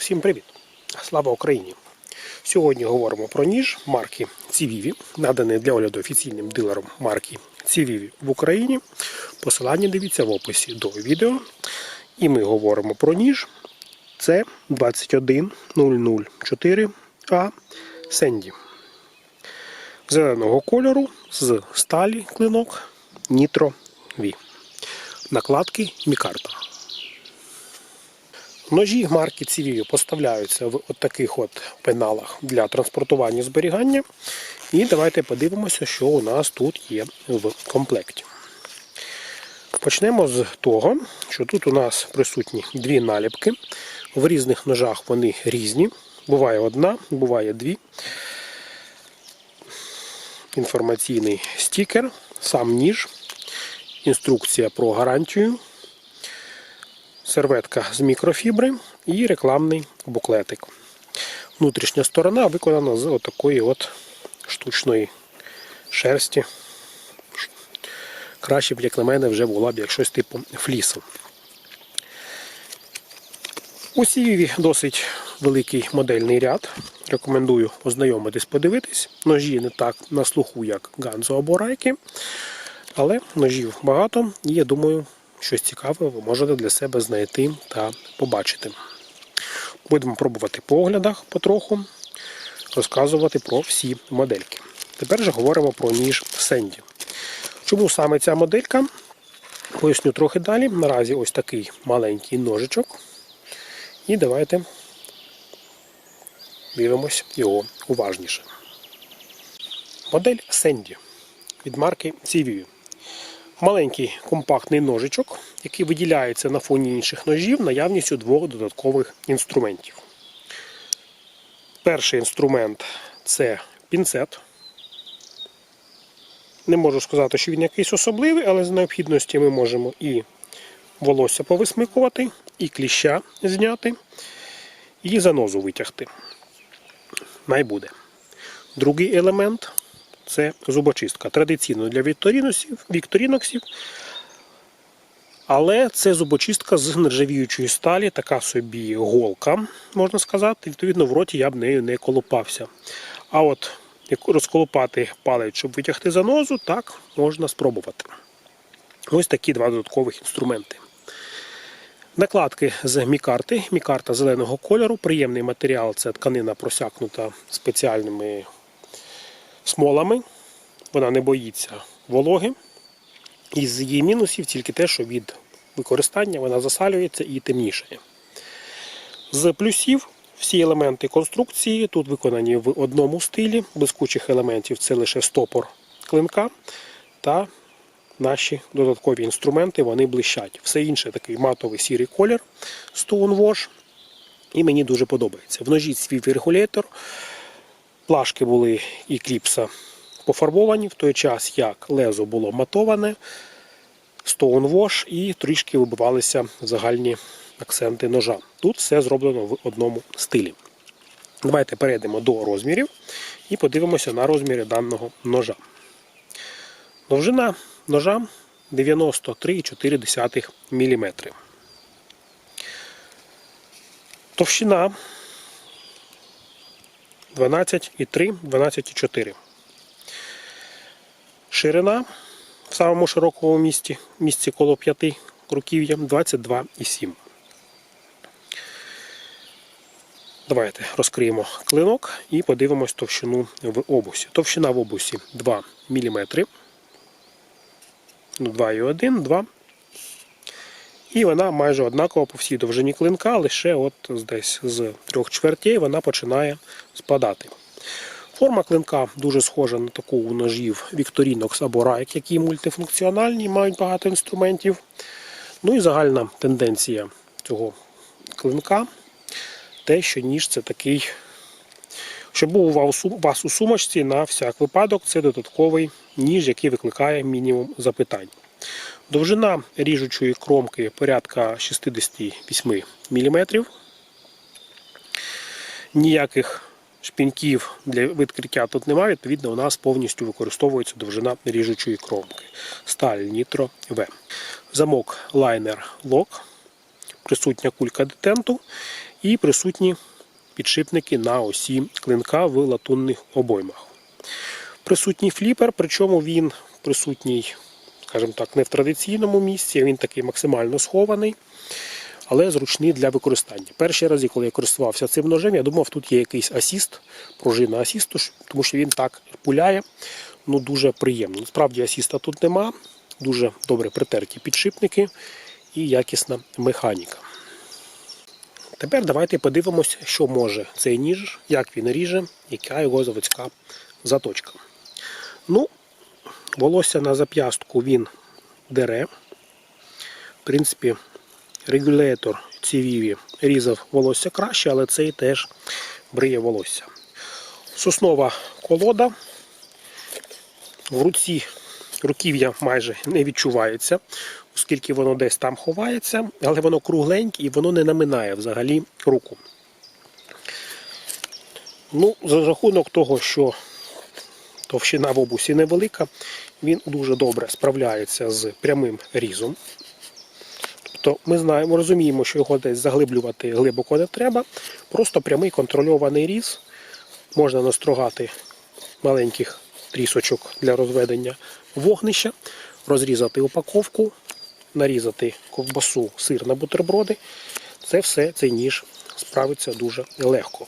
Всім привіт! Слава Україні! Сьогодні говоримо про ніж марки Цівіві, наданий для огляду офіційним дилером марки Цівіві в Україні. Посилання дивіться в описі до відео. І ми говоримо про ніж. Це 21004А Сенді. Зеленого кольору з сталі клинок Nitro V. Накладки Мікарта. Ножі марки Цівію поставляються в от таких от пеналах для транспортування зберігання. І давайте подивимося, що у нас тут є в комплекті. Почнемо з того, що тут у нас присутні дві наліпки. В різних ножах вони різні. Буває одна, буває дві. Інформаційний стікер, сам ніж, інструкція про гарантію серветка з мікрофібри і рекламний буклетик. Внутрішня сторона виконана з отакої от штучної шерсті. Краще б, як на мене, вже була б як щось типу флісу. У Сіві досить великий модельний ряд. Рекомендую ознайомитись, подивитись. Ножі не так на слуху, як Ганзо або Райки, але ножів багато і я думаю, щось цікаве ви можете для себе знайти та побачити. Будемо пробувати по оглядах потроху, розказувати про всі модельки. Тепер же говоримо про ніж Сенді. Чому саме ця моделька? Поясню трохи далі. Наразі ось такий маленький ножичок. І давайте дивимось його уважніше. Модель Сенді від марки CVU. Маленький компактний ножичок, який виділяється на фоні інших ножів наявністю двох додаткових інструментів. Перший інструмент це пінцет. Не можу сказати, що він якийсь особливий, але з необхідності ми можемо і волосся повисмикувати, і кліща зняти, і занозу витягти. Найбуде. Другий елемент це зубочистка. Традиційно для вікторіноксів. Але це зубочистка з нержавіючої сталі, така собі голка, можна сказати. Відповідно, в роті я б нею не колупався. А от як розколупати палець, щоб витягти занозу, так можна спробувати. Ось такі два додаткових інструменти. Накладки з мікарти. Мікарта зеленого кольору. Приємний матеріал це тканина просякнута спеціальними смолами. Вона не боїться вологи. Із її мінусів тільки те, що від використання вона засалюється і темнішає. З плюсів всі елементи конструкції тут виконані в одному стилі. Блискучих елементів це лише стопор клинка та наші додаткові інструменти вони блищать. Все інше такий матовий сірий колір Stonewash. І мені дуже подобається. В ножі свій регулятор. Плашки були і кліпса пофарбовані в той час, як лезо було матоване, Stonewash і трішки вибивалися загальні акценти ножа. Тут все зроблено в одному стилі. Давайте перейдемо до розмірів і подивимося на розміри даного ножа. Довжина ножа 93,4 мм. Товщина 12,3, 12,4. Ширина в самому широкому місці, місці коло 5 руків'я 22,7. Давайте розкриємо клинок і подивимось товщину в обусі. Товщина в обусі 2 мм. Ну, 2,1, 2. І вона майже однакова по всій довжині клинка, лише от десь з трьох чвертей вона починає спадати. Форма клинка дуже схожа на таку у ножів Victorinox або Rike, які мультифункціональні, мають багато інструментів. Ну і загальна тенденція цього клинка те, що ніж це такий, щоб був у вас у сумочці на всяк випадок, це додатковий ніж, який викликає мінімум запитань. Довжина ріжучої кромки порядка 68 мм. Ніяких шпіньків для відкриття тут немає, відповідно, у нас повністю використовується довжина ріжучої кромки. Сталь Nitro V. Замок лайнер лок, присутня кулька детенту. І присутні підшипники на осі клинка в латунних обоймах. Присутній фліпер, причому він присутній, скажімо так, не в традиційному місці, він такий максимально схований, але зручний для використання. Перші рази, коли я користувався цим ножем, я думав, тут є якийсь асіст, пружина асісту, тому що він так пуляє, ну дуже приємно. Насправді асіста тут нема, дуже добре притерті підшипники і якісна механіка. Тепер давайте подивимося, що може цей ніж, як він ріже, яка його заводська заточка. Ну, волосся на зап'ястку він дере. В принципі, регулятор цівіві різав волосся краще, але цей теж бриє волосся. Соснова колода. В руці руків'я майже не відчувається, оскільки воно десь там ховається, але воно кругленьке і воно не наминає взагалі руку. Ну, За рахунок того, що товщина в обусі невелика, він дуже добре справляється з прямим різом. Тобто ми знаємо, розуміємо, що його десь заглиблювати глибоко не треба. Просто прямий контрольований різ. Можна настрогати маленьких трісочок для розведення вогнища, розрізати упаковку, нарізати ковбасу, сир на бутерброди. Це все цей ніж справиться дуже легко.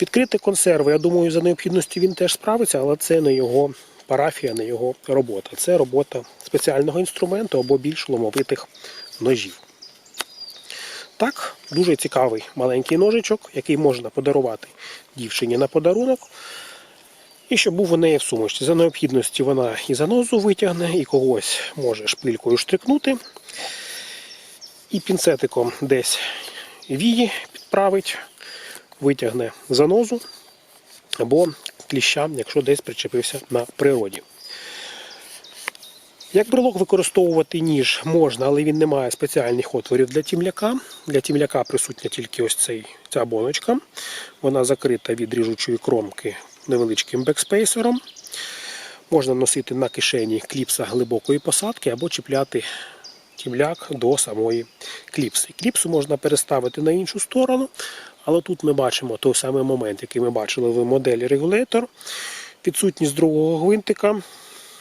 Відкрити консерви, я думаю, за необхідністю він теж справиться, але це не його парафія, не його робота. Це робота спеціального інструменту або більш ломовитих ножів. Так, дуже цікавий маленький ножичок, який можна подарувати дівчині на подарунок. І щоб був у неї в сумочці. За необхідності вона і занозу витягне, і когось може шпилькою штрикнути. І пінцетиком десь вії підправить, витягне занозу або кліща, якщо десь причепився на природі. Як брелок використовувати ніж можна, але він не має спеціальних отворів для тімляка. Для тімляка присутня тільки ось цей, ця боночка. Вона закрита від ріжучої кромки невеличким бекспейсером. Можна носити на кишені кліпса глибокої посадки або чіпляти тімляк до самої кліпси. Кліпсу можна переставити на іншу сторону, але тут ми бачимо той самий момент, який ми бачили в моделі регулятор. Відсутність другого гвинтика.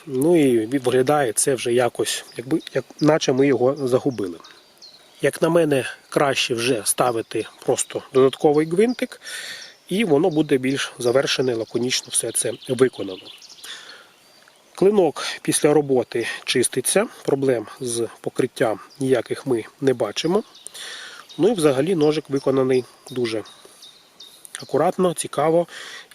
Ну і виглядає це вже якось, якби, як, наче ми його загубили. Як на мене, краще вже ставити просто додатковий гвинтик, і воно буде більш завершене, лаконічно все це виконано. Клинок після роботи чиститься, проблем з покриттям ніяких ми не бачимо. Ну і взагалі ножик виконаний дуже акуратно, цікаво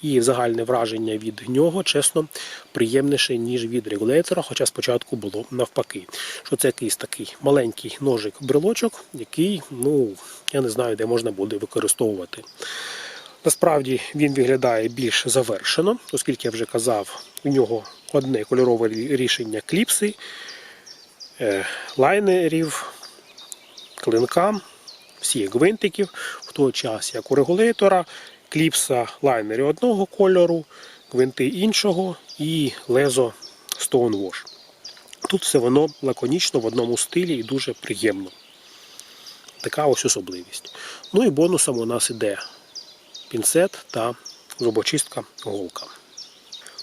і загальне враження від нього, чесно, приємніше, ніж від регулятора, хоча спочатку було навпаки. Що це якийсь такий маленький ножик-брелочок, який, ну, я не знаю, де можна буде використовувати. Насправді він виглядає більш завершено, оскільки я вже казав, у нього одне кольорове рішення кліпси, е, лайнерів, клинка, всіх гвинтиків, в той час, як у регулятора, кліпса лайнери одного кольору, гвинти іншого і лезо Stonewash. Тут все воно лаконічно в одному стилі і дуже приємно. Така ось особливість. Ну і бонусом у нас іде пінцет та зубочистка голка.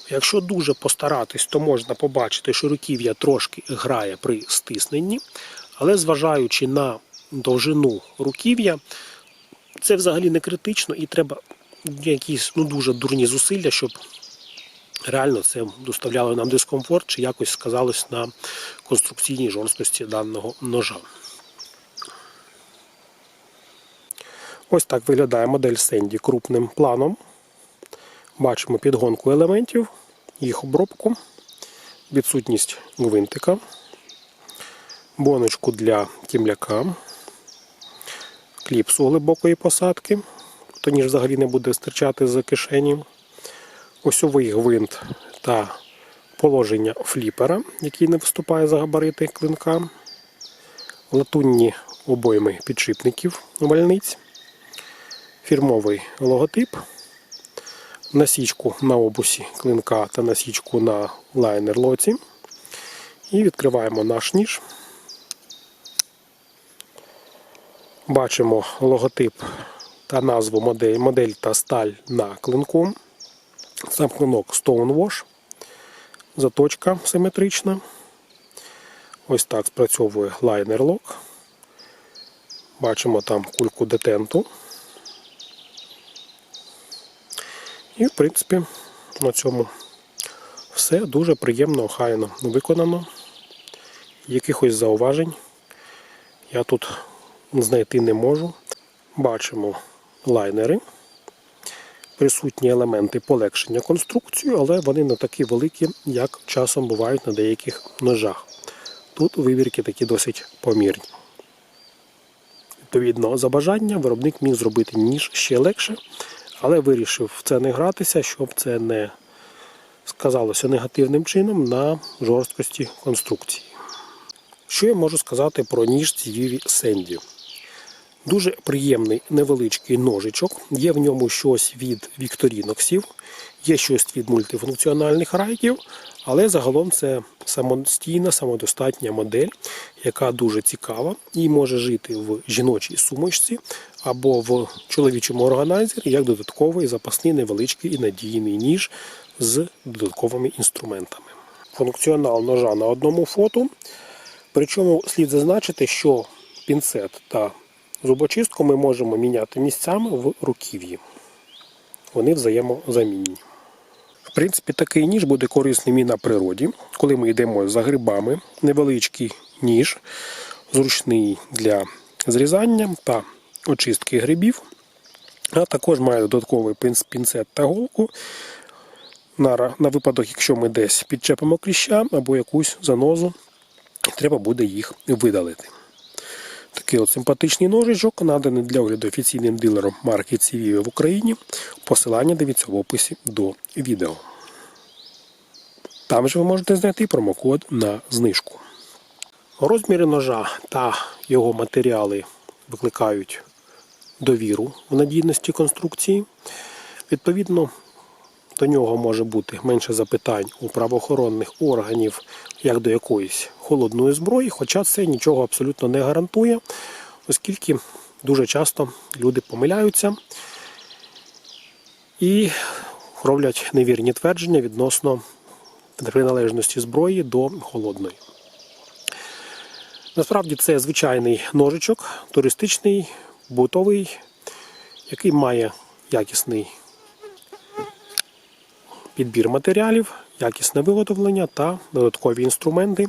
Якщо дуже постаратись, то можна побачити, що руків'я трошки грає при стисненні, але зважаючи на довжину руків'я, це взагалі не критично і треба якісь ну, дуже дурні зусилля, щоб реально це доставляло нам дискомфорт чи якось сказалось на конструкційній жорсткості даного ножа. Ось так виглядає модель Сенді крупним планом. Бачимо підгонку елементів, їх обробку, відсутність гвинтика, боночку для тімляка, кліпсу глибокої посадки, то ніж взагалі не буде стирчати з кишені, осьовий гвинт та положення фліпера, який не виступає за габарити клинка, латунні обойми підшипників вальниць. Фірмовий логотип, насічку на обусі клинка та насічку на лайнер лоці. І відкриваємо наш ніж. Бачимо логотип та назву модель, модель та сталь на клинку. Сам клинок Stonewash. Заточка симетрична. Ось так спрацьовує лайнер-лок. Бачимо там кульку детенту. І, в принципі, на цьому все дуже приємно, охайно виконано. Якихось зауважень я тут знайти не можу. Бачимо лайнери, присутні елементи полегшення конструкції, але вони не такі великі, як часом бувають на деяких ножах. Тут вибірки такі досить помірні. Відповідно, за бажання виробник міг зробити ніж ще легше, але вирішив в це не гратися, щоб це не сказалося негативним чином на жорсткості конструкції. Що я можу сказати про ніж цієї Сенді? Дуже приємний невеличкий ножичок. Є в ньому щось від Вікторіноксів, є щось від мультифункціональних райків, але загалом це самостійна, самодостатня модель, яка дуже цікава і може жити в жіночій сумочці або в чоловічому органайзері як додатковий запасний невеличкий і надійний ніж з додатковими інструментами. Функціонал ножа на одному фото. Причому слід зазначити, що пінцет та зубочистку ми можемо міняти місцями в руків'ї. Вони взаємозамінні. В принципі, такий ніж буде корисним і на природі, коли ми йдемо за грибами. Невеличкий ніж, зручний для зрізання та очистки грибів. А також має додатковий пінцет та голку на, на випадок, якщо ми десь підчепимо кліща або якусь занозу, треба буде їх видалити. Такий от симпатичний ножичок, наданий для огляду офіційним дилером марки Civio в Україні. Посилання дивіться в описі до відео. Там же ви можете знайти промокод на знижку. Розміри ножа та його матеріали викликають довіру в надійності конструкції. Відповідно, до нього може бути менше запитань у правоохоронних органів як до якоїсь холодної зброї, хоча це нічого абсолютно не гарантує, оскільки дуже часто люди помиляються і роблять невірні твердження відносно приналежності зброї до холодної. Насправді це звичайний ножичок, туристичний, бутовий, який має якісний підбір матеріалів, якісне виготовлення та додаткові інструменти,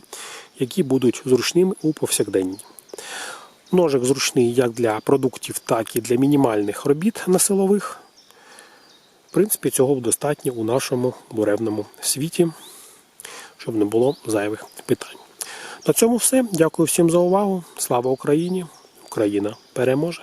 які будуть зручними у повсякденні. Ножик зручний як для продуктів, так і для мінімальних робіт на силових. В принципі, цього достатньо у нашому буревному світі, щоб не було зайвих питань. На цьому все. Дякую всім за увагу. Слава Україні! Україна переможе!